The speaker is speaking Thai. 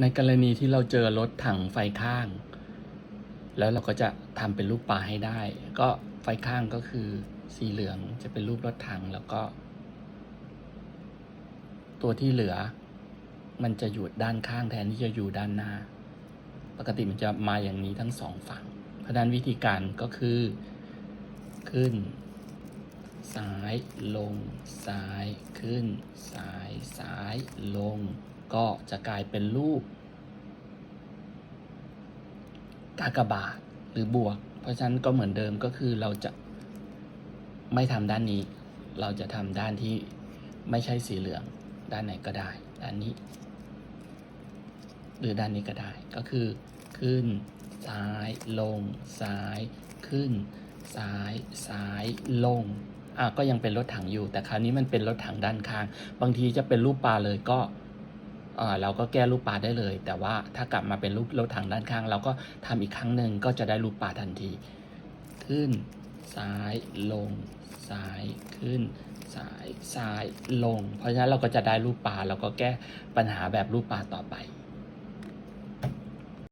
ในกรณีที่เราเจอรถถังไฟข้าง แล้วเราก็จะทำเป็นรูปปลาให้ได้ ก็ไฟข้างก็คือสีเหลืองจะเป็นรูปรถถังแล้วก็ ตัวที่เหลือ มันจะอยู่ด้านข้างแทนที่จะอยู่ด้านหน้า ปกติมันจะมาอย่างนี้ทั้งสองฝั่ง เพราะนั้นวิธีการก็คือ ขึ้น ซ้ายลง ซ้ายขึ้น ซ้ายซ้ายลง ก็จะกลายเป็นรูปกากบาทหรือบวก เพราะฉะนั้นก็เหมือนเดิมก็คือเราจะไม่ทำด้านนี้ เราจะทำด้านที่ไม่ใช่สีเหลือง ด้านไหนก็ได้ ด้านนี้ หรือด้านนี้ก็ได้ ก็คือขึ้น ซ้าย ลง ซ้าย ขึ้น ซ้าย ซ้าย ลงอะก็ยังเป็นรถถังอยู่ แต่คราวนี้มันเป็นรถถังด้านข้าง บางทีจะเป็นรูปปลาเลยก็ เราก็แก้รูปปลาได้เลย แต่ว่าถ้ากลับมาเป็นรูปรถถังด้านข้าง เราก็ทำอีกครั้งหนึ่งก็จะได้รูปปลาทันที ขึ้นซ้ายลงซ้ายขึ้นซ้ายซ้ายลง เพราะฉะนั้นเราก็จะได้รูปปลาเราก็แก้ปัญหาแบบรูปปลาต่อไป